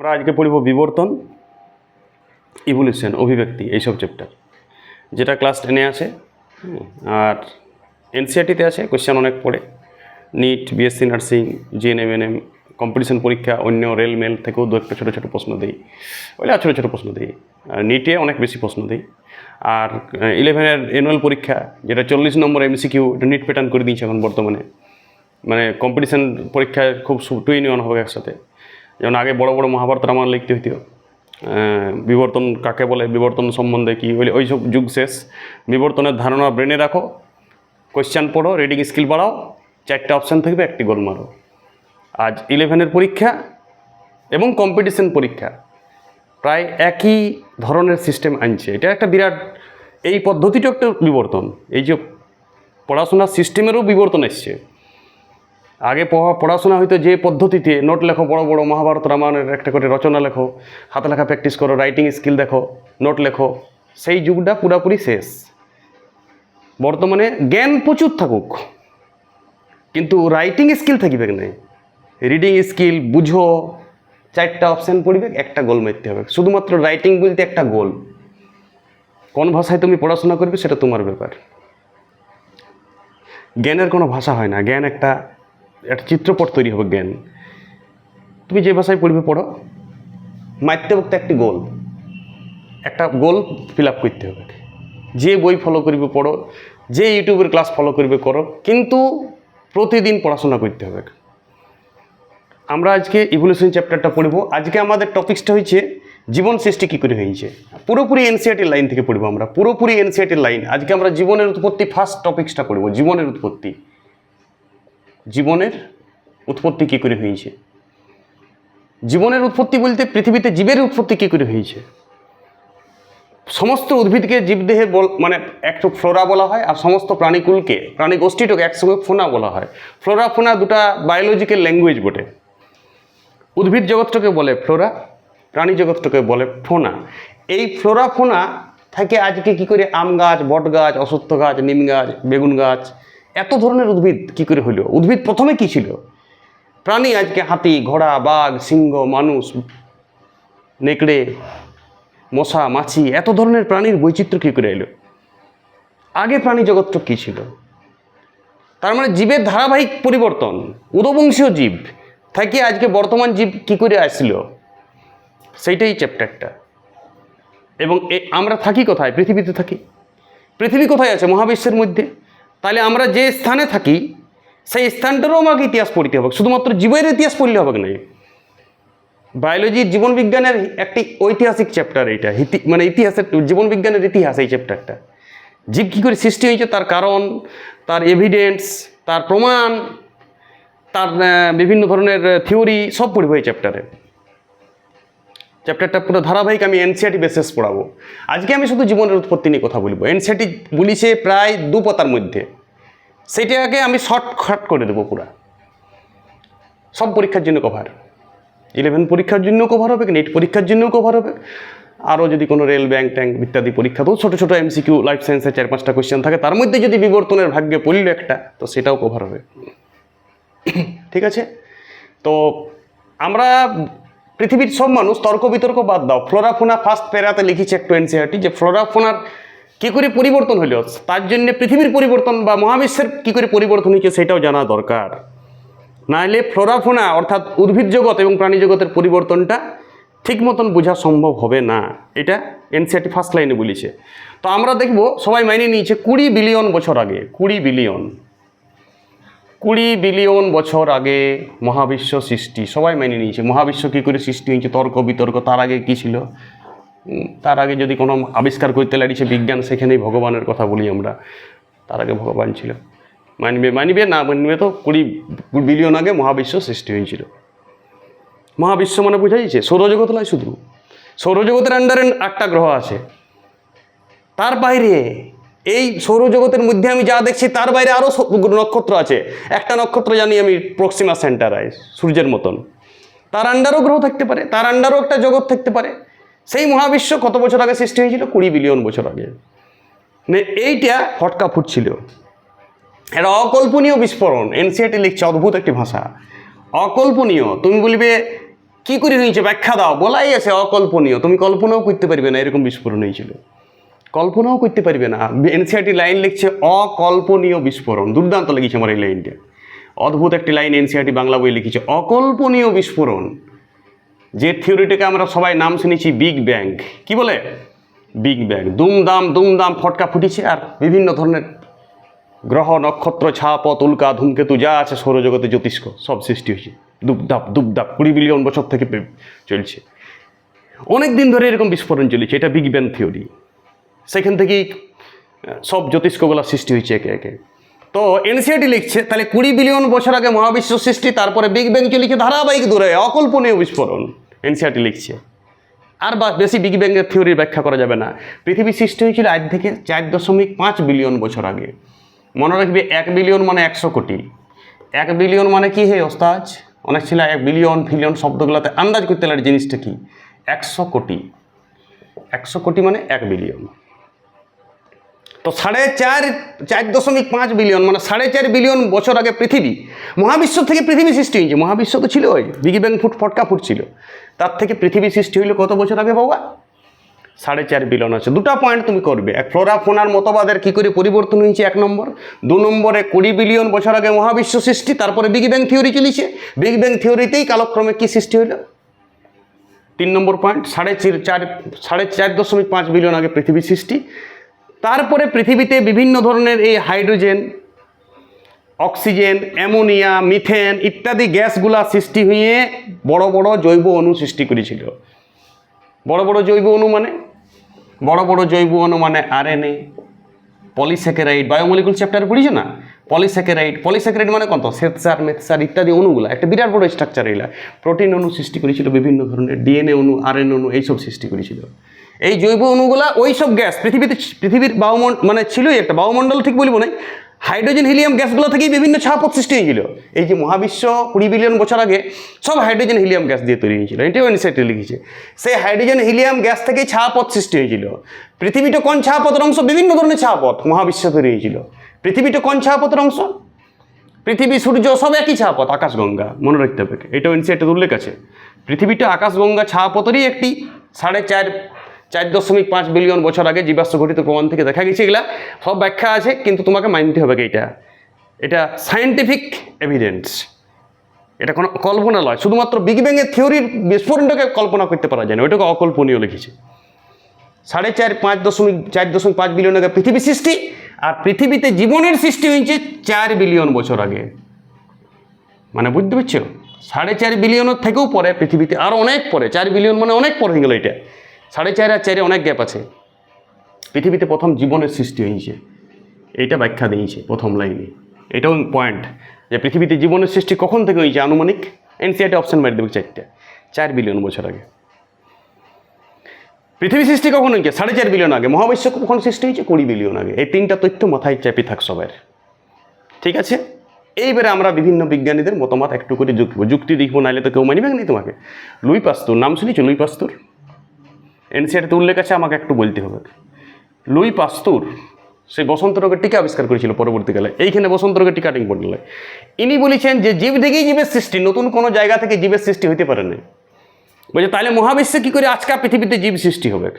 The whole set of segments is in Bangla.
আমরা আজকে পড়ব বিবর্তন ইভলিউশন অভিব্যক্তি, এইসব চ্যাপ্টার যেটা ক্লাস টেনে আছে আর এনসিআরটিতে আছে কোয়েশ্চেন অনেক পড়ে। NEET BSc nursing GNM NM competition পরীক্ষা, অন্য রেল মেল থেকেও দু একটা ছোটো ছোটো প্রশ্ন দিই। ওইটা ছোটো ছোটো প্রশ্ন দিই। নিটে অনেক বেশি প্রশ্ন দিই। আর ইলেভেনের অ্যানুয়াল পরীক্ষা, যেটা চল্লিশ নম্বর এমসিকিউ এটা নিট প্যাটার্ন করে দিয়েছে এখন বর্তমানে। মানে কম্পিটিশন পরীক্ষায় খুব টু ইন ওয়ান হবে একসাথে। যেমন আগে বড় বড় মহাভারত রামায়ণ লিখতে হইতো। বিবর্তন কাকে বলে, বিবর্তন সম্বন্ধে কী, ওই ওই সব যুগ শেষ। বিবর্তনের ধারণা ব্রেনে রাখো কোয়েশ্চান পড়ো রিডিং স্কিল বাড়াও, চারটে অপশান থাকবে, একটি গোল মারো। আজ ইলেভেনের পরীক্ষা এবং কম্পিটিশন পরীক্ষা, প্রায় একই ধরনের সিস্টেম আনছে। এটা একটা বিরাট, এই পদ্ধতিটা একটা বিবর্তন, এই যে পড়াশোনার সিস্টেমেরও বিবর্তন এসছে। আগে পড়া- পড়াশোনা হয়তো যে পদ্ধতিতে নোট লেখো, বড় বড় মহাভারত রামায়ণের একটা করে রচনা লেখো, হাতে লেখা প্র্যাকটিস করো রাইটিং স্কিল দেখো, নোট লেখো, সেই যুগটা পুরাপুরি শেষ। বর্তমানে জ্ঞান প্রচুর থাকুক, কিন্তু রাইটিং স্কিল থাকিবে না রিডিং স্কিল বুঝো, চারটা অপশান পড়বে, একটা গোল মারতে হবে। শুধুমাত্র রাইটিং বলতে একটা গোল কোন ভাষায় তুমি পড়াশোনা করবে সেটা তোমার ব্যাপার। জ্ঞানের কোনো ভাষা হয় না, জ্ঞান একটা একটা চিত্রপট তৈরি হবে জ্ঞান। তুমি যে ভাষায় পড়বে পড়ো। মারতে বলতে একটি গোল। একটা গোল ফিল আপ করতে হবে। যে বই ফলো করবে পড়ো, যে ইউটিউবের ক্লাস ফলো করবে করো, কিন্তু প্রতিদিন পড়াশোনা করতে হবে। আমরা আজকে ইভলিউশন চ্যাপ্টারটা পড়ব। আজকে আমাদের টপিক্সটা হয়েছে জীবন সৃষ্টি কী করে হয়েছে পুরোপুরি এনসিআরটির লাইন থেকে পড়ব আমরা। পুরোপুরি এনসিআরটির লাইন আজকে আমরা জীবনের উৎপত্তি ফার্স্ট টপিক্সটা পড়ব। জীবনের উৎপত্তি। জীবনের উৎপত্তি কী করে হয়েছে? জীবনের উৎপত্তি বলতে পৃথিবীতে জীবের উৎপত্তি কী করে হয়েছে? সমস্ত উদ্ভিদকে জীবদেহে বল মানে একটু ফ্লোরা বলা হয়, আর সমস্ত প্রাণীকুলকে, প্রাণী গোষ্ঠীটাকে একসঙ্গে ফোনা বলা হয়। ফ্লোরা ফোনা দুটা বায়োলজিক্যাল ল্যাঙ্গুয়েজ বটে। উদ্ভিদ জগৎটাকে বলে ফ্লোরা, প্রাণী জগৎটাকে বলে ফোনা। এই ফ্লোরা ফোনা থেকে আজকে কি করে আম গাছ, বট গাছ, অশ্বত্থ গাছ, নিম গাছ, বেগুন গাছ এত ধরনের উদ্ভিদ কি করে হইল? উদ্ভিদ প্রথমে কি ছিল? প্রাণী আজকে হাতি, ঘোড়া, বাঘ, সিংহ, মানুষ, নেকড়ে, মশা, মাছি, এত ধরনের প্রাণীর বৈচিত্র্য কী করে এলো? আগে প্রাণী জগৎটা কী ছিল? তার মানে জীবের ধারাবাহিক পরিবর্তন, উদবংশীয় জীব, থেকে আজকে বর্তমান জীব কি করে আসলো? সেইটাই চ্যাপ্টারটা এবং আমরা থাকি কোথায়? পৃথিবীতে থাকি। পৃথিবী কোথায় আছে? মহাবিশ্বের মধ্যে। তাহলে আমরা যে স্থানে থাকি, সেই স্থানটারও আমাকে ইতিহাস পড়তে হবে। শুধুমাত্র জীবের ইতিহাস পড়লে হবে না বায়োলজি জীবনবিজ্ঞানের একটি ঐতিহাসিক চ্যাপ্টার এইটা। মানে ইতিহাসের জীবনবিজ্ঞানের ইতিহাস এই চ্যাপ্টারটা জীব কী করে সৃষ্টি হয়েছে, তার কারণ, তার এভিডেন্স তার প্রমাণ, তার বিভিন্ন ধরনের থিওরি সব পড়ব এই চ্যাপ্টারে চ্যাপ্টারটা পুরো ধারাবাহিক আমি এনসিআরটি বেসিস পড়াবো। আজকে আমি শুধু জীবনের উৎপত্তি নিয়ে কথা বলব। এনসিআরটি বলিছে প্রায় দু পাতার মধ্যে। সেটাকে আমি শর্টকাট করে দেবো পুরা। সব পরীক্ষার জন্য কভার ইলেভেন পরীক্ষার জন্য কভার হবে নেট পরীক্ষার জন্যও কভার হবে। আরও যদি কোনো রেল ব্যাংক ট্যাঙ্ক ইত্যাদি পরীক্ষা তো ছোটো ছোটো এমসিকিউ লাইফ সায়েন্সের চার পাঁচটা কোয়েশ্চেন থাকে, তার মধ্যে যদি বিবর্তনের ভাগ্যে পড়ল একটা, তো সেটাও কভার হবে। ঠিক আছে? তো আমরা পৃথিবীর সব মানুষ তর্ক বিতর্ক বাদ দাও। ফ্লোরাফোনা ফার্স্ট প্যারাতে লিখেছে একটু এনসিআরটি যে ফ্লোরাফোনার কী করে পরিবর্তন হলো? তার জন্য পৃথিবীর পরিবর্তন বা মহাবিশ্বের কী করে পরিবর্তন হয়েছে সেটাও জানা দরকার। নাহলে ফ্লোরাফোনা অর্থাৎ উদ্ভিদ জগৎ এবং প্রাণী জগতের পরিবর্তনটা ঠিক মতন বোঝা সম্ভব হবে না। এটা এনসিআরটি ফার্স্ট লাইনে বলেছে। তো আমরা দেখব, সবাই মাইনে নিয়েছে কুড়ি বিলিয়ন বছর আগে, কুড়ি বিলিয়ন কুড়ি বিলিয়ন বছর আগে মহাবিশ্ব সৃষ্টি, সবাই মেনে নিয়েছে। মহাবিশ্ব কী করে সৃষ্টি হয়েছে? তর্ক, বিতর্ক, তার আগে কী ছিল? তার আগে যদি কোনো আবিষ্কার করতে লাগিয়েছে বিজ্ঞান, সেখানেই ভগবানের কথা বলি আমরা। তার আগে ভগবান ছিল। মানবে মানবে না মানবে তো কুড়ি বিলিয়ন আগে মহাবিশ্ব সৃষ্টি হয়েছিল। মহাবিশ্ব মানে বোঝা যাচ্ছে, সৌরজগৎ নয় শুধু। সৌরজগতের আন্ডারে আটটা গ্রহ আছে। তার বাইরে এই সৌরজগতের মধ্যে আমি যা দেখছি, তার বাইরে আরও নক্ষত্র আছে। একটা নক্ষত্র জানি আমি প্রক্সিমা সেন্টারাই সূর্যের মতন। তার আন্ডারও গ্রহ থাকতে পারে, তার আন্ডারও একটা জগৎ থাকতে পারে। সেই মহাবিশ্ব কত বছর আগে সৃষ্টি হয়েছিল? কুড়ি বিলিয়ন বছর আগে। মানে এইটা ফটকা ফুটছিল এটা অকল্পনীয় বিস্ফোরণ। এনসিআরটি লিখছে, অদ্ভুত একটি ভাষা। অকল্পনীয়। তুমি বলবে, কি করে হয়েছে ব্যাখ্যা দাও। বলাই আছে অকল্পনীয়। তুমি কল্পনাও করতে পারবে না, এরকম বিস্ফোরণ হয়েছিল। কল্পনাও করতে পারবে না। এনসিআরটি লাইন লিখছে অকল্পনীয় বিস্ফোরণ। দুর্দান্ত লেগেছে আমার এই লাইনটা অদ্ভুত একটি লাইন এনসিআরটি বাংলা বই লিখেছে, অকল্পনীয় বিস্ফোরণ। যে থিওরিটাকে আমরা সবাই নাম শুনেছি বিগ ব্যাং কি বলে? বিগ ব্যাং দুমদাম দুমদাম ফটকা ফুটিছে আর বিভিন্ন ধরনের গ্রহ, নক্ষত্র, ছাপ উল্কা ধূমকেতু, যা আছে সৌরজগতে জ্যোতিষ্ক, সব সৃষ্টি হয়েছে। দুপদাপ দুপদাপ, কুড়ি বিলিয়ন বছর থেকে চলছে। অনেক দিন ধরে এরকম বিস্ফোরণ চলেছে। এটা বিগ ব্যাং থিওরি সেখান থেকেই সব জ্যোতিষ্কগুলো সৃষ্টি হয়েছে একে একে। তো এনসিআরটি লিখছে, তাহলে কুড়ি বিলিয়ন বছর আগে মহাবিশ্ব সৃষ্টি, তারপরে বিগ ব্যাং চলেছে ধারাবাহিক দূরে, অকল্পনীয় বিস্ফোরণ এনসিআরটি লিখছে। আর বা বেশি বিগ ব্যাংয়ের থিওরির ব্যাখ্যা করা যাবে না। পৃথিবী সৃষ্টি হয়েছিল আজ থেকে চার দশমিক পাঁচ বিলিয়ন বছর আগে। মনে রাখবে এক বিলিয়ন মানে একশো কোটি। এক বিলিয়ন মানে কি হে ওস্তাজ? অনেক ছিল এক বিলিয়ন, ফিলিয়ন শব্দগুলোতে আন্দাজ করতে লাগে জিনিসটা কি? একশো কোটি। একশো কোটি মানে এক বিলিয়ন। তো সাড়ে চার চার দশমিক পাঁচ বিলিয়ন মানে সাড়ে চার বিলিয়ন বছর আগে পৃথিবী, মহাবিশ্ব থেকে পৃথিবী সৃষ্টি হয়েছে। মহাবিশ্ব তো ছিল ওই বিগ ব্যাং ফুট, ফটকা ফুটছিল তার থেকে পৃথিবী সৃষ্টি হইল কত বছর আগে বাবা সাড়ে চার বিলিয়ন আছে। দুটো পয়েন্ট তুমি করবে। এক ফ্লোরা ফোনার মতবাদের কী করে পরিবর্তন হয়েছে এক নম্বর? দু নম্বরে কুড়ি বিলিয়ন বছর আগে মহাবিশ্ব সৃষ্টি, তারপরে বিগ ব্যাং থিওরি চলেছে। বিগ ব্যাং থিওরিতেই কালক্রমে কী সৃষ্টি হইল? তিন নম্বর পয়েন্ট সাড়ে চার সাড়ে চার দশমিক পাঁচ বিলিয়ন আগে পৃথিবী সৃষ্টি। তারপরে পৃথিবীতে বিভিন্ন ধরনের এই হাইড্রোজেন, অক্সিজেন, অ্যামোনিয়া, মিথেন ইত্যাদি গ্যাসগুলা সৃষ্টি হয়ে বড় বড় জৈব অণু সৃষ্টি করেছিল। বড় বড় জৈব অণু মানে? বড় বড় জৈব অণু মানে আরএনএ পলিস্যাকেরাইড বায়োমলিকুল চ্যাপ্টার পড়িছে না? পলিস্যাকেরাইড পলিস্যাকেরাইড মানে কত? শ্বেতসার মেতসার ইত্যাদি অণুগুলো, একটা বিরাট বড় স্ট্রাকচার এগুলা প্রোটিন অণু সৃষ্টি করেছিল, বিভিন্ন ধরনের ডিএনএ অণু, আরএনএ অণু, এইসব সৃষ্টি করেছিল। এই জৈব অণুগুলা ওই সব গ্যাস, পৃথিবীতে পৃথিবীর বায়ুমণ্ডল মানে ছিলই একটা বায়ুমণ্ডল ঠিক বলব না হাইড্রোজেন, হিলিয়াম গ্যাসগুলো থেকেই বিভিন্ন ছাপত সৃষ্টি হয়েছিল। এই যে মহাবিশ্ব কুড়ি বিলিয়ন বছর আগে সব হাইড্রোজেন, হিলিয়াম গ্যাস দিয়ে তৈরি হয়েছিল। এটাও এনসাইটে লিখেছে। সেই হাইড্রোজেন, হিলিয়াম গ্যাস থেকেই ছাপথ সৃষ্টি হয়েছিল। পৃথিবীটা কোন ছাপথের অংশ? বিভিন্ন ধরনের ছাপথ মহাবিশ্ব তৈরি হয়েছিল। পৃথিবীটা কোন ছাপথের অংশ? পৃথিবী, সূর্য, সব একই ছাপথ আকাশগঙ্গা, মনে রাখতে হবে। এটাও এনসিআরটের উল্লেখ আছে। পৃথিবীটা আকাশগঙ্গা ছাপথেরই একটি সাড়ে চার চার দশমিক পাঁচ বিলিয়ন বছর আগে জীবাশ্ম ঘটিত প্রমাণ থেকে দেখা গেছে এগুলা। সব ব্যাখ্যা আছে, কিন্তু তোমাকে মানতে হবে এটা? এটা সায়েন্টিফিক এভিডেন্স এটা কোনো কল্পনা নয়। শুধুমাত্র বিগ ব্যাংয়ের থিওরির বিস্ফোরণটাকে কল্পনা করতে পারা যায় না। ওইটাকে অকল্পনীয় লিখেছে। সাড়ে চার, পাঁচ দশমিক, চার দশমিক পাঁচ বিলিয়ন আগে পৃথিবী সৃষ্টি, আর পৃথিবীতে জীবনের সৃষ্টি হয়েছে চার বিলিয়ন বছর আগে। মানে বুঝতে পারছ? সাড়ে চার বিলিয়নের থেকেও পরে পৃথিবীতে আরও অনেক পরে। চার বিলিয়ন মানে অনেক পরে হয়ে গেলো এটা। সাড়ে চার আর চারে অনেক গ্যাপ আছে। পৃথিবীতে প্রথম জীবনের সৃষ্টি হয়েছে। এইটা ব্যাখ্যা দিয়েছে প্রথম লাইনে। এটাও পয়েন্ট যে পৃথিবীতে জীবনের সৃষ্টি কখন থেকে হয়েছে? আনুমানিক এনসিআইটি অপশন মারি দেবে চারটে। চার বিলিয়ন বছর আগে। পৃথিবী সৃষ্টি কখন হয়েছে? সাড়ে চার বিলিয়ন আগে। মহাবিশ্ব কখন সৃষ্টি হয়েছে? কুড়ি বিলিয়ন আগে। এই তিনটা তথ্য মাথায় চাপি থাক সবার ঠিক আছে? এইবারে আমরা বিভিন্ন বিজ্ঞানীদের মতামত একটু করে যুক্তি যুক্তি দেখব নাহলে তো কেউ মানিবে না তোমাকে। Louis Pasteur. নাম শুনেছো লুই পাস্তুর? এনসিআরতে উল্লেখ আছে, আমাকে একটু বলতে হবে। লুই পাস্তুর সেই বসন্ত রোগের টিকা আবিষ্কার করেছিল পরবর্তীকালে। এইখানে বসন্ত রোগের টিকা ইম্পর্টেন্ট নয় ইনি বলেছেন যে জীব থেকেই জীবের সৃষ্টি, নতুন কোনো জায়গা থেকে জীবের সৃষ্টি হতে পারে না বলছে তাহলে মহাবিশ্বে কী করে আজকাল পৃথিবীতে জীব সৃষ্টি হবে?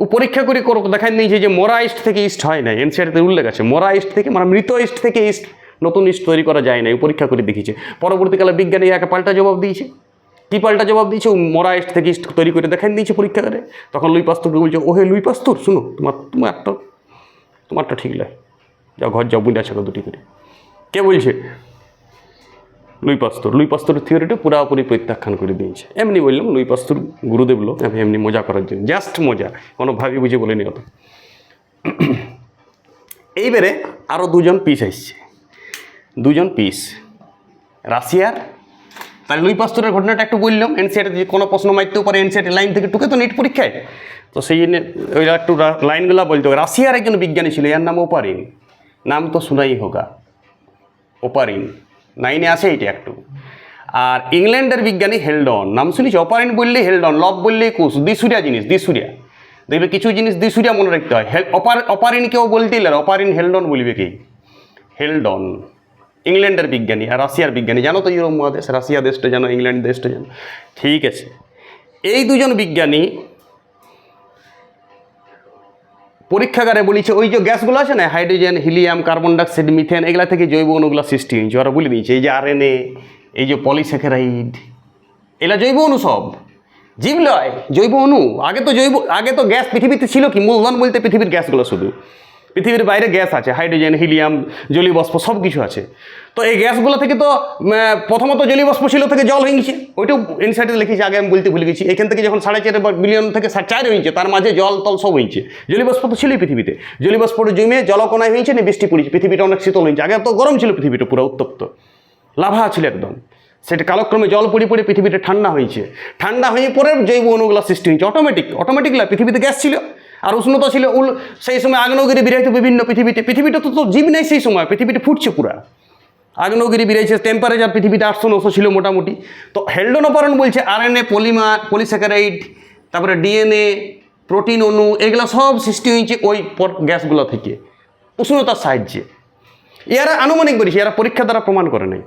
ও পরীক্ষা করে দেখায় নিয়েছে যে মরা ইস্ট থেকে ইস্ট হয় না এনসিআরতে উল্লেখ আছে, মরা ইস্ট থেকে মানে মৃত ইস্ট থেকে ইস্ট নতুন ইস্ট তৈরি করা যায় না পরীক্ষা করে দেখিয়েছে। পরবর্তীকালে বিজ্ঞানী একে পাল্টা জবাব দিয়েছে। কী পাল্টা জবাব দিয়েছে মরা ইস্ট থেকে ইস্ট তৈরি করে দেখাই দিয়েছে পরীক্ষা করে। তখন লুই পাস্তুরকে বলছে, ওহে লুই পাস্তুর, শুনো, তোমার তোমার তো তোমারটা ঠিক নয়। যাও ঘর, যাও বুঝে আছে দুটি করে। কে বলছে? লুই পাস্তর। লুই পাস্তরের থিওরিটা পুরাপুরি প্রত্যাখ্যান করে দিয়েছে। এমনি বললাম, লুই পাস্তর গুরুদেব লোক, আমি এমনি মজা করার জন্য, জাস্ট মজা, কোনো ভাবি বুঝে বলিনি অত। এইবারে আরও দুজন পিস আসছে। দুজন পিস, রাশিয়ার তাহলে লুই পাস্তরের ঘটনাটা একটু বললাম এনসিআর কোনো প্রশ্ন মারতেও পারে এনসিআর লাইন থেকে টুকে তো নেট পরীক্ষায়। তো সেই জন্য ওই একটু লাইনগুলো বলতে হবে। রাশিয়ার একজন বিজ্ঞানী ছিল, এর নাম ওপারিন। নাম তো শোনাই হোগা ওপারিন। নাইনে আছে এইটা একটু। আর ইংল্যান্ডের বিজ্ঞানী হেলডন। নাম শুনেছি? অপারিন বললে হেলডন, লব বললে কুশ দিসুরিয়া জিনিস দিসুরিয়া দেখবে কিছু জিনিস দিসুরিয়া মনে রাখতে হয়। হেল অপার অপারিন কেউ বলতেই লাগে অপারিন হেলডন বলবে কি? হেলডন। ইংল্যান্ডের বিজ্ঞানী আর রাশিয়ার বিজ্ঞানী। জানো তো ইউরোপ মহাদেশ, রাশিয়া দেশটা জানো, ইংল্যান্ড দেশটা জানো? ঠিক আছে। এই দুজন বিজ্ঞানী পরীক্ষাগারে বলেছে, ওই যে গ্যাসগুলো আছে না, hydrogen, helium, carbon dioxide, methane, এগুলা থেকে জৈব অণুগুলো সৃষ্টি হয়েছে। ওরা বলে দিয়েছে, এই যে আরএনএ, এই যে পলিস্যাকারাইড এগুলা জৈব অণু সব। জীব লয় জৈব অণু, আগে তো জৈব, আগে তো গ্যাস পৃথিবীতে ছিল কি? মূলধন বলতে পৃথিবীর গ্যাসগুলো শুধু। পৃথিবীর বাইরে গ্যাস আছে, হাইড্রোজেন, হিলিয়াম, জলীয়বাষ্প সব কিছু আছে। তো এই গ্যাসগুলো থেকে তো প্রথমত জলীয়বাষ্প ছিল থেকে জল হয়ে গেছে ওইটাও ইনসাইটে লিখেছি, আগে আমি বলতে ভুলে গেছি। এখান থেকে যখন সাড়ে চার বিলিয়ন থেকে চার হয়েছে তার মাঝে জল, তল সব হয়েছে জলীয়বাষ্প তো ছিলই পৃথিবীতে। জলীয়বাষ্পটা জমে জলকণায় হয়েছে না বৃষ্টি পড়েছে। পৃথিবীটা অনেক শীতল হয়েছে। আগে তো গরম ছিল পৃথিবীটা পুরো, উত্তপ্ত। লাভা ছিল একদম। সেটা কালক্রমে জল পড়ে পড়ে পৃথিবীতে ঠান্ডা হয়েছে। ঠান্ডা হয়ে পরে জৈব অণুগুলো সৃষ্টি হয়েছে। অটোমেটিক অটোমেটিক পৃথিবীতে গ্যাস ছিল। আর উষ্ণতা ছিল উল সেই সময় আগ্নেয়গিরি বিরাইত বিভিন্ন পৃথিবীতে। পৃথিবীতে তো তো জীব নেই সেই সময় পৃথিবীতে ফুটছে পুরা। আগ্নেয়গিরি বিরাইছে টেম্পারেচার পৃথিবীতে আটশো নশো ছিল মোটামুটি। তো হেলডন অপারণ বলছে আরএনএ পলিমার পলিস্যাকারাইড, তারপরে ডিএনএ, প্রোটিন, অণু, এগুলো সব সৃষ্টি হয়েছে ওই গ্যাসগুলো থেকে, উষ্ণতার সাহায্যে। এরা আনুমানিক বলেছে, এরা পরীক্ষা দ্বারা প্রমাণ করে নাই।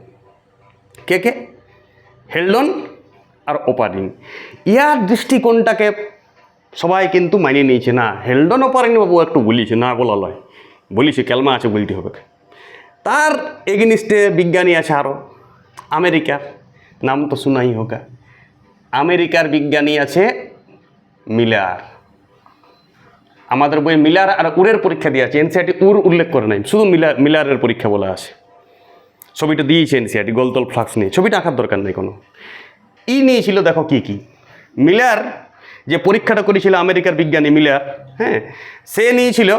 কে কে? হেলডন আর ওপারিন। ইয়ার দৃষ্টিকোণটাকে সবাই কিন্তু মানিয়ে নিয়েছে, না, হেলডন ওপারিন বাবু, একটু বলিছে না বলা লয়। বলিছে কেলমা আছে, বলতে হবে। তার এগেনিস্টে বিজ্ঞানী আছে আরও আমেরিকার, নাম তো শোনাই হোকা। আমেরিকার বিজ্ঞানী আছে মিলার। আমাদের বই মিলার আর উরের পরীক্ষা দিয়ে আছে এনসিআরটি উর উল্লেখ করে নাই, শুধু মিলার মিলারের পরীক্ষা বলা আছে। ছবিটা দিয়েছে এনসিআরটি গোলতল ফ্লাক্স নিয়ে ছবিটা আঁকার দরকার নেই কোনো। ই নিয়েছিল, দেখো কি কি? মিলার যে পরীক্ষাটা করেছিল আমেরিকার বিজ্ঞানী মিলার হ্যাঁ সে নিয়েছিল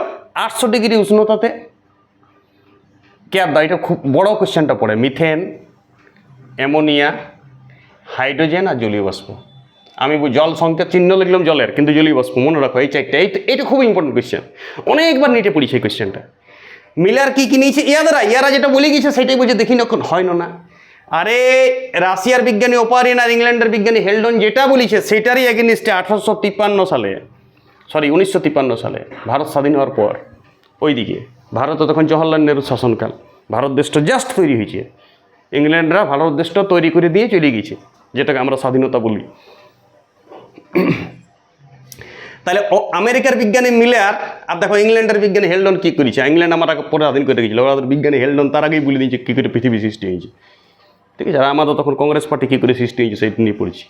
আটশো ডিগ্রি উষ্ণতাতে। ক্যাব দা এটা খুব বড় কোশ্চেনটা পড়ে, মিথেন, অ্যামোনিয়া, হাইড্রোজেন আর জলীয় বাষ্প। আমি জল সংখ্যা চিহ্ন লিখলাম জলের, কিন্তু জলীয় বাষ্প, মনে রাখো, এই চারটা, এই এটা খুব ইম্পর্টেন্ট কোশ্চেন অনেকবার নিটে পড়িছে এই কোশ্চেনটা। মিলার কী কী নিয়েছে? ইয়াদারা, ইয়ারা যেটা বলে গেছে সেটাই বলছে, দেখি নখন হয় না। আরে, রাশিয়ার বিজ্ঞানী ওপারিন আর ইংল্যান্ডের বিজ্ঞানী হেলডন যেটা বলেছে, সেটারই এগেনিস্টে আঠারোশো তিপ্পান্ন সালে সরি উনিশশো তিপ্পান্ন সালে, ভারত স্বাধীন হওয়ার পর, ওইদিকে। ভারতে তখন জওহরলাল নেহরুর শাসনকাল। ভারত দেশটা জাস্ট তৈরি হয়েছে। ইংল্যান্ডরা ভারত দেশটা তৈরি করে দিয়ে চলে গেছে, যেটাকে আমরা স্বাধীনতা বলি। তাহলে আমেরিকার বিজ্ঞানী মিলার, আর দেখো, ইংল্যান্ডের বিজ্ঞানী হেলডন কী করেছে? ইংল্যান্ড আমার পরে স্বাধীন করে গেছিল ওদের বিজ্ঞানী হেলডন তার আগেই বলে দিয়েছে কী করে পৃথিবী সৃষ্টি হয়েছে। ঠিক আছে? আর আমাদের তখন কংগ্রেস পার্টি কী করে সৃষ্টি হয়েছে সেইটা নিয়ে পড়েছি।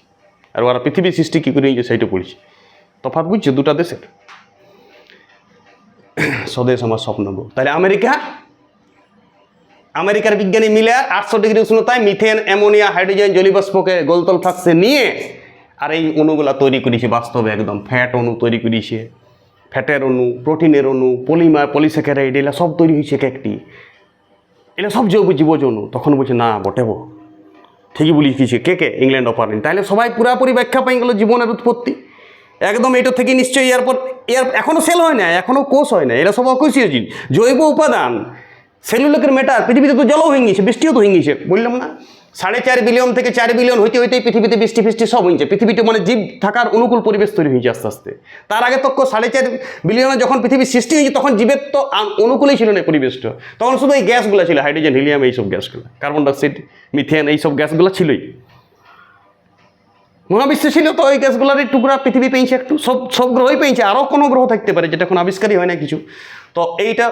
আর ওরা পৃথিবীর সৃষ্টি কী করে হয়েছে সেইটা পড়েছি। তফাৎ বুঝছ? দুটা দেশের। স্বদেশ আমার স্বপ্ন গো তাহলে আমেরিকা? আমেরিকার বিজ্ঞানী মিলে আটশো ডিগ্রি উষ্ণতায় মিথেন, অ্যামোনিয়া, হাইড্রোজেন জলীবাষ্পকে গোলতল ফ্লাক্সে নিয়ে আর এই অণুগুলা তৈরি করেছে বাস্তবে একদম। ফ্যাট অণু তৈরি করেছে। ফ্যাটের অণু, প্রোটিনের অণু, পলিমার পলিস্যাকারাইড এগুলো সব তৈরি হয়েছে এক একটি। এগুলো সব জৈব জীবজ অণু তখন বলছে, না বটেব ঠিকই বলি কিছু। কে কে? ইংল্যান্ড অপারেন তাহলে সবাই পুরাপুরি ব্যাখ্যা পাই গেল জীবনের উৎপত্তি। একদম এটা থেকে নিশ্চয়ই এরপর এর এখনও সেল হয় না এখনও কোষ হয় না। এরা সব অকুশীয় জিনিস। জৈব উপাদান সেলুলোকের মেটার পৃথিবীতে তো জলও হয়ে গেছে, বৃষ্টিও তো হয়ে গেছে। বললাম না? সাড়ে চার বিলিয়ন থেকে চার বিলিয়ন হইতে হইতেই পৃথিবীতে বৃষ্টি, ফিষ্টি সব হয়েছে পৃথিবীতে মানে জীব থাকার অনুকূল পরিবেশ তৈরি হয়েছে আস্তে আস্তে। তার আগে তো সাড়ে চার বিলিয়নে যখন পৃথিবীর সৃষ্টি হয়েছে তখন জীবের তো অনুকূলেই ছিল না পরিবেশটা। তখন শুধু এই গ্যাসগুলো ছিল, হাইড্রোজেন, হিলিয়াম এইসব গ্যাসগুলো, কার্বন ডাইঅক্সাইড, মিথেন এইসব গ্যাসগুলো ছিলই। মহাবিশ্বে ছিল তো ওই গ্যাসগুলোরই টুকরা পৃথিবী পেয়েছে একটু, সব সব গ্রহই পেয়েছে আরও কোনো গ্রহ থাকতে পারে যেটা এখন আবিষ্কারই হয় না কিছু। তো এইটা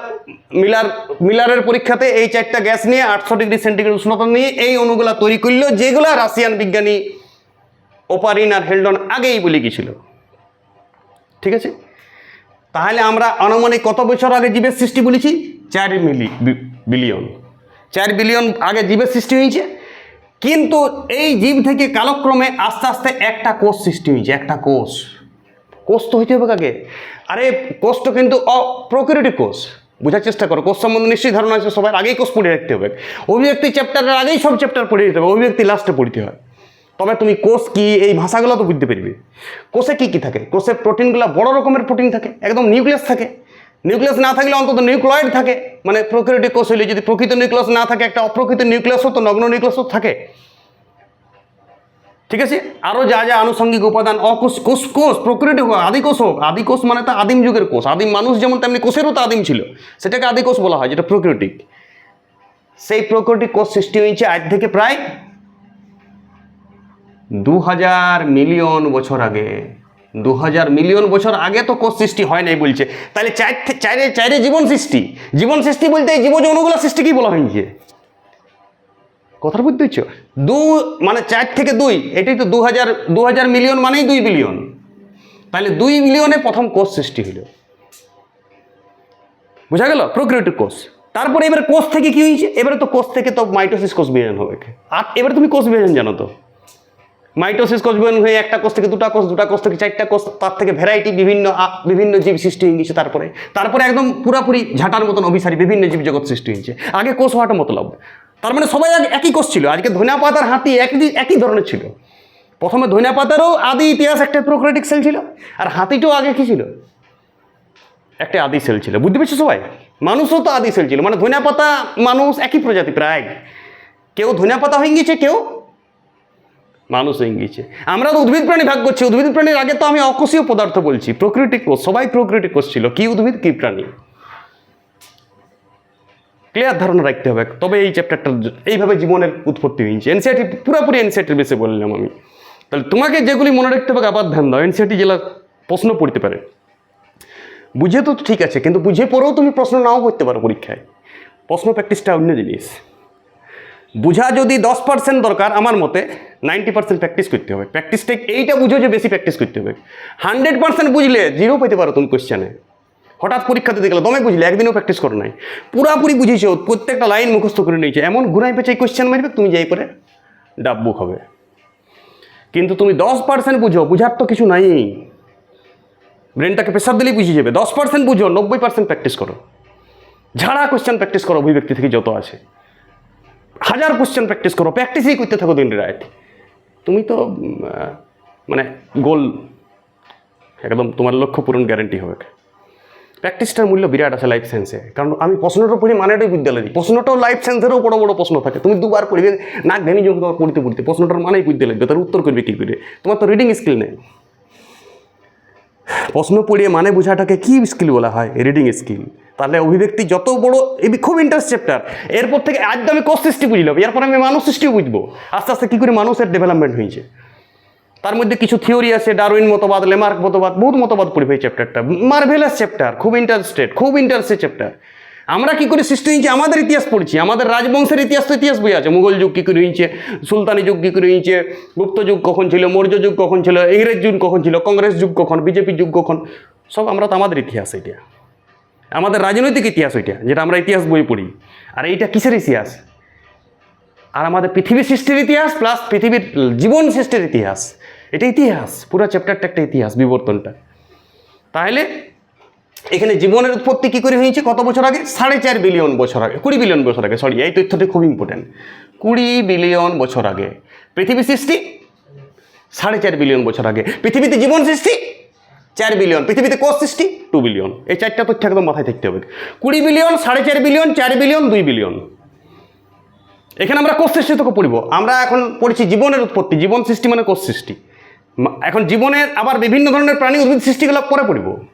মিলার, মিলারের পরীক্ষাতে এই চারটা গ্যাস নিয়ে আটশো ডিগ্রি সেন্টিগ্রেড উষ্ণতা নিয়ে এই অণুগুলা তৈরি করল যেগুলো রাশিয়ান বিজ্ঞানী ওপারিন আর হেলডন আগেই বলে গেছিল। ঠিক আছে? তাহলে আমরা আনুমানিক কত বছর আগে জীবের সৃষ্টি বলেছি? চার মিলি বিলিয়ন। চার বিলিয়ন আগে জীবের সৃষ্টি হয়েছে। কিন্তু এই জীব থেকে কালক্রমে আস্তে আস্তে একটা কোষ সৃষ্টি হয়েছে, একটা কোষ। কোষ তো হইতে হবে কাকে? আরে কোষ তো কিন্তু অপ্রকৃতিক কোষ বোঝার চেষ্টা করো কোষ সম্বন্ধে নিশ্চয়ই ধারণা আছে সবার আগেই কোষ পড়ে রাখতে হবে। অভিব্যক্তি চ্যাপ্টারের আগেই সব চ্যাপ্টার পড়ে দিতে হবে, অভিব্যক্তি লাস্টে পড়তে হয়। তবে তুমি কোষ কি, এই ভাষাগুলো তো বুঝতে পারবে। কোষে কি কি থাকে? কোষে প্রোটিনগুলো বড় রকমের প্রোটিন থাকে, একদম নিউক্লিয়াস থাকে। নিউক্লিয়াস না থাকলে অন্তত নিউক্লয়েড থাকে। মানে প্রকৃতিক কোষ হইলে যদি প্রকৃত নিউক্লিয়াস না থাকে, একটা অপ্রকৃত নিউক্লিয়াসও তো নগ্ন নিউক্লিয়াসও থাকে। ঠিক আছে? আরও যা যা আনুষঙ্গিক উপাদান অকোষ কোষ কোষ প্রকৃতি হোক, আদি কোষ হোক, আদি কোষ মানে তো আদিম যুগের কোষ। আদিম মানুষ যেমন তেমনি কোষেরও তো আদিম ছিল। সেটাকে আদি কোষ বলা হয়, যেটা প্রকৃতিক সেই প্রোক্যারিওটিক কোষ সৃষ্টি হয়েছে আজ থেকে প্রায় দু হাজার মিলিয়ন বছর আগে। দু হাজার মিলিয়ন বছর আগে তো কোষ সৃষ্টি হয় নাই বলছে। তাহলে চার থে- চারে জীবন সৃষ্টি। জীবন সৃষ্টি বলতে এই জীবযৌনগুলো সৃষ্টি কি বলা হয়েছে? কথাটা বুঝতে পারছ দু মানে চার থেকে দুই, এটাই তো দু হাজার দু হাজার মিলিয়ন মানেই দুই বিলিয়ন। তাহলে দুই মিলিয়নে প্রথম কোষ সৃষ্টি হলো বোঝা গেল? প্রোক্রিয়েটিভ কোষ। তারপরে এবার কোষ থেকে কি হয়েছে এবারে তো কোষ থেকে তো মাইটোসিস কোষ বিভাজন হবে। আর এবারে তুমি কোষ বিভাজন জানো তো? মাইটোসিস কোষ বিভাজন হয়ে একটা কোষ থেকে দুটা কোষ দুটা কোষ থেকে চারটা কোষ, তার থেকে ভ্যারাইটি বিভিন্ন বিভিন্ন জীব সৃষ্টি হয়ে গেছে তারপরে। তারপরে একদম পুরাপুরি ঝাঁটার মতন অভিসারী বিভিন্ন জীব জগৎ সৃষ্টি হয়েছে। আগে কোষ হওয়াটা মতলব। তার মানে সবাই একই কোষ ছিল। আজকে ধনিয়া পাতার হাতি একই একই ধরনের ছিল। প্রথমে ধনিয়া পাতারও আদি ইতিহাস একটা প্রোক্রেটিক সেল ছিল, আর হাতিটাও আগে কী ছিল। একটা আদি সেল ছিল। বুঝতে পেরেছ সবাই? মানুষও তো আদি সেল ছিল। মানে ধনিয়া পাতা মানুষ একই প্রজাতি প্রায়। কেউ ধনিয়া পাতা হয়ে গিয়েছে, কেউ মানুষ হয়ে গিয়েছে। আমরা তো উদ্ভিদ প্রাণী ভাগ করছি। উদ্ভিদ প্রাণীর আগে তো আমি অকোষীয় পদার্থ বলছি। প্রকৃতিক কোষ, সবাই প্রকৃতিক কোষ ছিল। কি উদ্ভিদ? কি প্রাণী? ক্লিয়ার ধারণা রাখতে হবে। তবে এই চ্যাপ্টারটা এইভাবে জীবনের উৎপত্তি হয়েছে। এনসিআরটি পুরোপুরি এনসিআরটির বেসে বললাম আমি। তাহলে তোমাকে যেগুলি মনে রাখতে হবে, আবার ধ্যান দাও। এনসিআরটি জেলা প্রশ্ন পড়তে পারে। বুঝে তো ঠিক আছে, কিন্তু বুঝে পড়েও তুমি প্রশ্ন নাও করতে পারো পরীক্ষায়। প্রশ্ন প্র্যাকটিসটা অন্য জিনিস। বুঝা যদি দশ পার্সেন্ট দরকার আমার মতে, নাইনটি পার্সেন্ট প্র্যাকটিস করতে হবে। প্র্যাকটিসটা এইটা বুঝো যে বেশি প্র্যাকটিস করতে হবে। হান্ড্রেড পার্সেন্ট বুঝলে জিরো পেতে পারো তুমি কোশ্চেনে হঠাৎ পরীক্ষাতে দেখলে দমে বুঝলে, একদিনও প্র্যাকটিস করো নাই। পুরাপুরি বুঝেছ, প্রত্যেকটা লাইন মুখস্থ করে নিয়েছে। এমন ঘুরাই পেঁচাই কোশ্চেন মারবে, তুমি যাই করে ডাব বুক হবে। কিন্তু তুমি দশ পার্সেন্ট বুঝো, বুঝার তো কিছু নাই। ব্রেনটাকে প্রেশার দিলেই বুঝে যাবে। দশ পার্সেন্ট বুঝো, নব্বই পার্সেন্ট প্র্যাকটিস করো। ঝাড়া কোশ্চেন প্র্যাকটিস করো, অভিব্যক্তি থেকে যত আছে। হাজার কোয়েশ্চেন প্র্যাকটিস করো প্র্যাকটিসই করতে থাকো দিন রাত। তুমি তো মানে গোল একদম তোমার লক্ষ্য পূরণ গ্যারেন্টি হবে। প্র্যাকটিসটার মূল্য বিরাট আছে লাইফ সায়েন্সে কারণ আমি প্রশ্নটা পড়ি মানেটাই বিদ্যালয় দিই। প্রশ্নটাও লাইফ সায়েন্সেরও বড় বড় প্রশ্ন থাকে। তুমি দুবার পড়বে নাক ঘেনি যখন তোমার পড়তে পড়তে, প্রশ্নটার মানেই বুঝতে লাগবে তার উত্তর করবে, কী করে তোমার তো রিডিং স্কিল নেই। প্রশ্ন পড়িয়ে মানে বোঝাটাকে কি স্কিল বলা হয়? রিডিং স্কিল তাহলে অভিব্যক্তি যত বড় এই খুব ইন্টারেস্ট চ্যাপ্টার এরপর থেকে আজ আমি কোষ সৃষ্টি বুঝলাম, এরপর আমি মানুষ সৃষ্টিও বুঝব। আস্তে আস্তে কী করে মানুষের ডেভেলপমেন্ট হয়েছে। তার মধ্যে কিছু থিওরি আছে, ডারউইন মতবাদ, লেমার্ক মতবাদ বহুত মতবাদ পড়বে এই চ্যাপ্টারটা মার্ভেলাস চ্যাপ্টার খুব ইন্টারেস্টেড খুব ইন্টারেস্টেড চ্যাপ্টার আমরা কি করে সৃষ্টি হয়েছি? আমাদের ইতিহাস পড়ছি। আমাদের রাজবংশের ইতিহাস তো ইতিহাস বই আছে। মুঘল যুগ কী করে হয়েছে? সুলতানি যুগ কী করে হয়েছে? গুপ্ত যুগ কখন ছিল? মৌর্য যুগ কখন ছিল? ইংরেজ যুগ কখন ছিল? কংগ্রেস যুগ কখন? বিজেপি যুগ কখন? সব আমরা তো আমাদের ইতিহাস এটা। আমাদের রাজনৈতিক ইতিহাস ওইটা যেটা আমরা ইতিহাস বই পড়ি। আর এইটা কিসের ইতিহাস? আর আমাদের পৃথিবী সৃষ্টির ইতিহাস প্লাস পৃথিবীর জীবন সৃষ্টির ইতিহাস। এটা ইতিহাস, পুরো চ্যাপ্টারটা একটা ইতিহাস, বিবর্তনটা। তাহলে এখানে জীবনের উৎপত্তি কী করে হয়েছে? কত বছর আগে? সাড়ে চার বিলিয়ন বছর আগে, কুড়ি বিলিয়ন বছর আগে সরি এই তথ্যটি খুব ইম্পর্টেন্ট কুড়ি বিলিয়ন বছর আগে, পৃথিবী সৃষ্টি? সাড়ে চার বিলিয়ন বছর আগে। পৃথিবীতে জীবন সৃষ্টি? চার বিলিয়ন। পৃথিবীতে কোষ সৃষ্টি? Two billion. এই চারটা তথ্য একদম মাথায় থাকতে হবে। কুড়ি বিলিয়ন, সাড়ে চার বিলিয়ন চার বিলিয়ন, দুই বিলিয়ন। এখানে আমরা কোষ সৃষ্টি থেকে পড়ব। আমরা এখন পড়ছি জীবনের উৎপত্তি। জীবন সৃষ্টি মানে কোষ সৃষ্টি। এখন জীবনের আবার বিভিন্ন ধরনের প্রাণী উদ্ভিদ সৃষ্টিগুলো পরে পড়ব।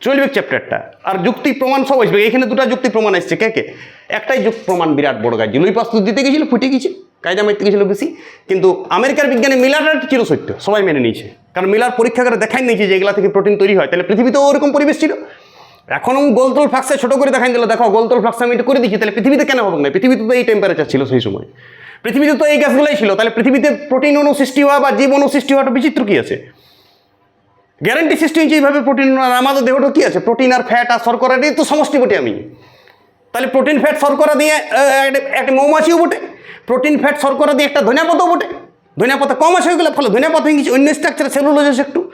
চলবে চ্যাপ্টারটা। আর যুক্তি প্রমাণ সব আসবে। এখানে দুটো যুক্তি প্রমাণ আসছে। কে কে? একটাই যুক্তি প্রমাণ বিরাট বড় গাছ লুই পাস্তুর দিতে গেছিল, ফুটে গেছে, কায়দা মারতে গেছিল বেশি। কিন্তু আমেরিকার বিজ্ঞানী মিলারটা চির সত্য সবাই মেনে নিয়েছে। কারণ মিলার পরীক্ষা করে দেখাই নিয়েছে যে এগুলা থেকে প্রোটিন তৈরি হয়। তাহলে পৃথিবীতেও ওরকম পরিবেশ ছিল। এখনও গোলতল ফ্লাক্সে ছোট করে দেখাই দিল, দেখো, গোলতল ফ্লাক্স আমি এটা করে দিচ্ছি, তাহলে পৃথিবীতে কেন হবে না? পৃথিবীতে তো এই টেম্পারেচার ছিল সেই সময়। পৃথিবীতে তো এই গ্যাসগুলোই ছিল, তাহলে পৃথিবীতে প্রোটিন অণু সৃষ্টি হওয়া বা জীব অণু সৃষ্টি হওয়াটা বিচিত্র কী আছে? গ্যারান্টি সৃষ্টি হয়েছে এইভাবে প্রোটিন আর আমাদের দেহটা কী আছে? প্রোটিন আর ফ্যাট আর শর্করা দিয়ে তো সমষ্টি বটে আমি। তাহলে প্রোটিন ফ্যাট শর্করা দিয়ে একটা- মৌমাছিও বটে। প্রোটিন ফ্যাট শর্করা দিয়ে একটা ধনিয়া পাতাও বটে। ধনিয়া পাতা কম আছে ওইগুলো গেলে ফলে ধনিয়া পাতা গেছে, অন্য স্ট্রাকচার সেলুলোজাস একটু।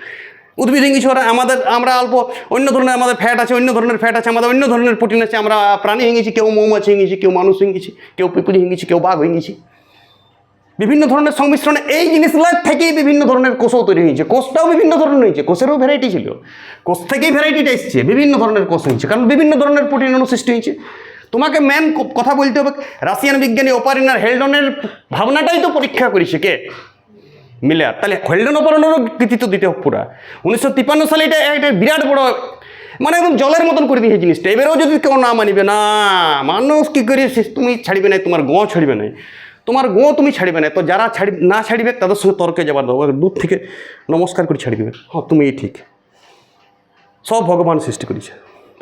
উদ্ভিদ হয়ে ওরা আমাদের, আমরা অল্প অন্য ধরনের আমাদের ফ্যাট আছে, অন্য ধরনের ফ্যাট আছে, আমাদের অন্য ধরনের প্রোটিন আছে, আমরা প্রাণী গেছি, কেউ মৌমাছি হয়ে কেউ মানুষ গেছি, কেউ পিপুলি হয়ে কেউ বাঘ গেছি। বিভিন্ন ধরনের সংমিশ্রণে এই জিনিসগুলো থেকেই বিভিন্ন ধরনের কোষও তৈরি হয়েছে। কোষটাও বিভিন্ন ধরনের হয়েছে। কোষেরও ভ্যারাইটি ছিল। কোষ থেকেই ভ্যারাইটিটা এসছে। বিভিন্ন ধরনের কোষ হয়েছে। কারণ বিভিন্ন ধরনের প্রোটিন অণু সৃষ্টি হয়েছে। তোমাকে ম্যান কথা বলতে হবে, রাশিয়ান বিজ্ঞানী ওপারিনার হেলডনের ভাবনাটাই তো পরীক্ষা করেছে কে? মিলার। তাহলে হেলডন ওপারনেরও কৃতিত্ব দিতে হবে পুরা। উনিশশো তিপ্পান্ন সালে এটা একটা বিরাট বড় মানে একদম জলের মতন করে দিয়ে জিনিসটা। এবারেও যদি কেউ না মানিবে, না, মানুষ কী করে তুমি ছাড়িবে না, তোমার গঁ ছাড়িবে না। তোমার গো তুমি ছাড়িবে না। তো যারা ছাড়ি, না ছাড়িবে, তাদের সঙ্গে তর্কে যাবার দাও দূর থেকে নমস্কার করে ছাড়ি দেবে হ্যাঁ তুমি এই ঠিক। সব ভগবান সৃষ্টি করেছে।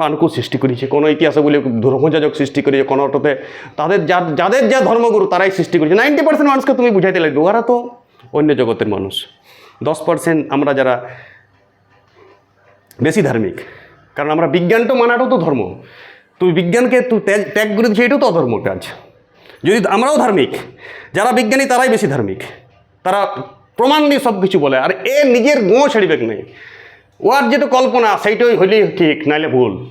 পানকু সৃষ্টি করেছে। কোনো ইতিহাসে বলে ধর্মযাজক সৃষ্টি করেছে, কোনো অটোতে। তাদের যা, যাদের যা ধর্মগুরু, তারাই সৃষ্টি করেছে। নাইনটি পার্সেন্ট মানুষকে তুমি বুঝাইতে লাগবে। ওরা তো অন্য জগতের মানুষ। দশ পার্সেন্ট আমরা যারা বেশি ধার্মিক, কারণ আমরা বিজ্ঞানটা মানাটাও তো ধর্ম। তুমি বিজ্ঞানকে তুই ত্যাগ ত্যাগ করে দিচ্ছি এটাও তো অধর্ম কাজ। যদি আমরাও ধার্মিক, যারা বিজ্ঞানী তারাই বেশি ধার্মিক। তারা প্রমাণ দিয়ে সব কিছু বলে, আর এ নিজের গোঁ ছাড়িবে নেই। ওর যেটা কল্পনা, সেইটাই হইলেই ঠিক, নাইলে ভুল।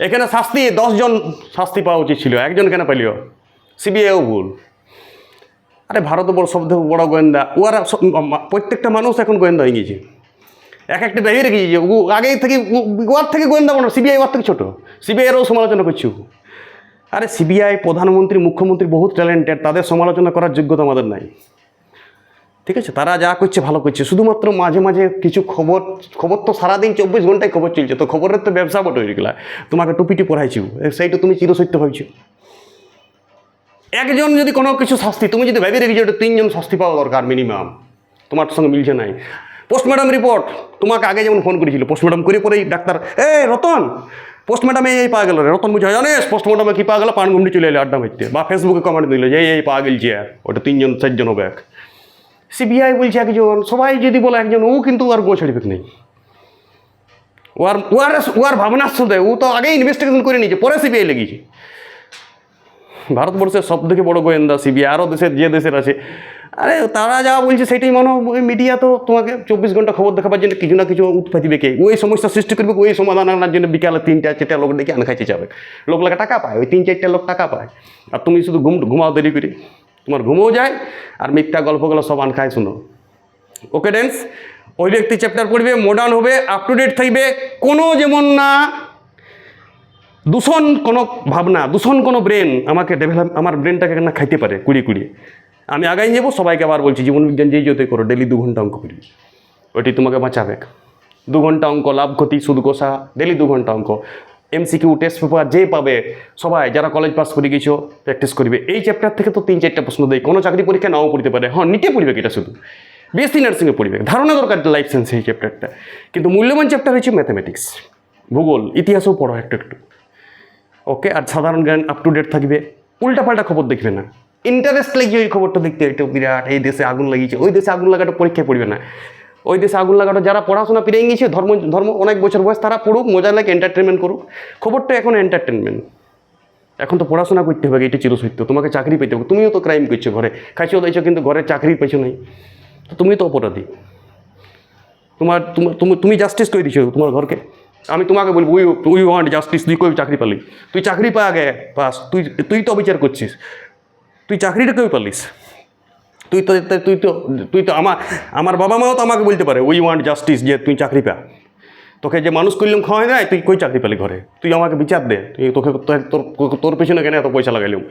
এখানে শাস্তি, দশজন শাস্তি পাওয়া উচিত ছিল, একজন কেন পেলিও সিবিআইও ভুল। আরে ভারতবর্ষ সব থেকে বড় গোয়েন্দা ওরা প্রত্যেকটা মানুষ এখন গোয়েন্দা হয়ে গিয়েছে। এক একটা ভেবে রেখেছি যে ও আগেই থেকে ও- ওর থেকে গোয়েন্দা বড় সিবিআই ওর থেকে ছোটো। সিবিআইয়েরও সমালোচনা করছি। আরে সিবিআই, প্রধানমন্ত্রী, মুখ্যমন্ত্রী বহুত ট্যালেন্টেড তাদের সমালোচনা করার যোগ্যতা আমাদের নাই। ঠিক আছে? তারা যা করছে ভালো করছে। শুধুমাত্র মাঝে মাঝে কিছু খবর খবর তো সারাদিন চব্বিশ ঘন্টায় খবর চলছে, তো খবরের তো ব্যবসা বটে গেলা তোমাকে টুপিটি পড়াইছি সেইটা তুমি চিরসত্য ভাবছ। একজন যদি কোনো কিছু শাস্তি, তুমি যদি ভেবে রেখেছো ওটা তিনজন শাস্তি পাওয়া দরকার মিনিমাম তোমার সঙ্গে মিলছে নাই। পোস্টম্যাডাম রিপোর্ট তোমাকে আগে যেমন ফোন করেছিল পোস্টম্যাডাম করে পরেই ডাক্তার এ রতন পোস্টম্যাডামে এই পাওয়া গেল রে, রতন বুঝা জানিস পোস্টম্যাডামে কি পাওয়া গেল পান ঘুমটি চলে এলো, আড্ডা মারতে। বা ফেসবুকে কমেন্ট দিল যে, এই পাওয়া গেলছে ওটা তিনজন, চারজন হবে এক। সিবিআই বলছে একজন, সবাই যদি বলে একজন, ও কিন্তু আর গো ছাড়িবে নেই। ওর ওয়ার ওর ভাবনা শুধু ও তো আগেই ইনভেস্টিগেশন করে নিয়েছে, পরে সিবিআই লেগেছে। ভারতবর্ষের সব থেকে বড় গোয়েন্দা সিবিআই আরও দেশের, যে দেশের আছে আরে তারা যা বলছে সেটাই মনে ওই মিডিয়া তো তোমাকে চব্বিশ ঘণ্টা খবর দেখাবার জন্য কিছু না কিছু উৎপাতি কে? ওই সমস্যা সৃষ্টি করবে, ওই সমাধান আনার জন্য বিকালে তিনটা চারটা লোক ডেকে আন খাইতে যাবে। লোক লাগে টাকা পায়, ওই তিন চারটা লোক টাকা পায়। আর তুমি শুধু ঘুম ঘুমাও দেরি করে। তোমার ঘুমও যায় আর মিথ্যা গল্পগুলো সব আন খায়, শুনো। ওকে ডেন্স ওই ব্যক্তি চ্যাপ্টার পড়বে মডার্ন হবে আপ টু ডেট থাকবে। কোনো যেমন না, দূষণ কোনো ভাবনা, দূষণ কোনো ব্রেন আমাকে ডেভেলপ আমার ব্রেনটাকে না খাইতে পারে কুড়ি কুড়ি। আমি আগাই যাব সবাইকে আবার বলছি, জীবনবিজ্ঞান যেই যতই করো, ডেলি দু ঘণ্টা অঙ্ক করবি ওইটি তোমাকে বাঁচাবে। দু ঘণ্টা অঙ্ক, লাভ, ক্ষতি, সুদ কষা ডেলি দু ঘণ্টা অঙ্ক। এমসিকিউ টেস্ট পেপার যে পাবে, সবাই যারা কলেজ পাস করে গেছো প্র্যাকটিস করবে। এই চ্যাপ্টার থেকে তো তিন চারটা প্রশ্ন দেয়, কোনো চাকরি পরীক্ষা নাও পড়তে পারে। হ্যাঁ নিটে পড়বে এটা শুধু? বিএসসি নার্সিংয়ে পড়বে। ধারণা দরকার লাইফ সায়েন্স এই চ্যাপ্টারটা কিন্তু মূল্যবান চ্যাপ্টার হচ্ছে ম্যাথামেটিক্স ভূগোল, ইতিহাসও পড়ো একটু একটু। ওকে আর সাধারণ জ্ঞান আপ টু ডেট থাকবে। উল্টাপাল্টা খবর দেখবে না। ইন্টারেস্ট লাগিয়ে ওই খবরটা দেখতে, এটা বিরাট, এই দেশে আগুন লাগিয়েছে, ওই দেশে আগুন লাগাটা পরীক্ষায় পড়বে না। ওই দেশে আগুন লাগাটা যারা পড়াশোনা পেরিয়ে গিয়েছে ধর্ম ধর্ম অনেক বছর বয়স তারা পড়ুক, মজা লাগে এন্টারটেনমেন্ট করুক। খবরটা এখন এন্টারটেনমেন্ট এখন তো পড়াশোনা করতে হবে, এটা চিরসত্য, তোমাকে চাকরি পেতে হবে, তুমিও তো ক্রাইম করছ ঘরে। খাইছো দিয়েছ কিন্তু ঘরে চাকরি পেছো নাই তো তুমি তো অপরাধী। তোমার তোমার, তুমি তুমি জাস্টিস করে দিছো তোমার ঘরকে। আমি তোমাকে বলব উই উই ওয়ান্ট জাস্টিস তুই কই চাকরি পালি? তুই চাকরি পা আগে পাস তুই তুই তো বিচার করছিস। তুই চাকরিটা কেউ পালিস তুই তো তুই তো তুই তো আমার আমার বাবা মাও তো আমাকে বলতে পারে উই ওয়ান্ট জাস্টিস যে তুই চাকরি পা। তোকে যে মানুষ করলাম খাওয়াই দেয়, তুই কই চাকরি পেলি ঘরে? তুই আমাকে বিচার দে, তুই তোকে তোর, তোর- পেছনে কেন এত পয়সা লাগাইলাম?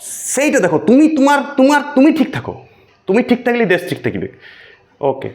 সেইটা দেখো, তুমি তোমার তোমার, তুমি ঠিক থাকো। তুমি ঠিক থাকলে দেশ ঠিক থাকবে। ওকে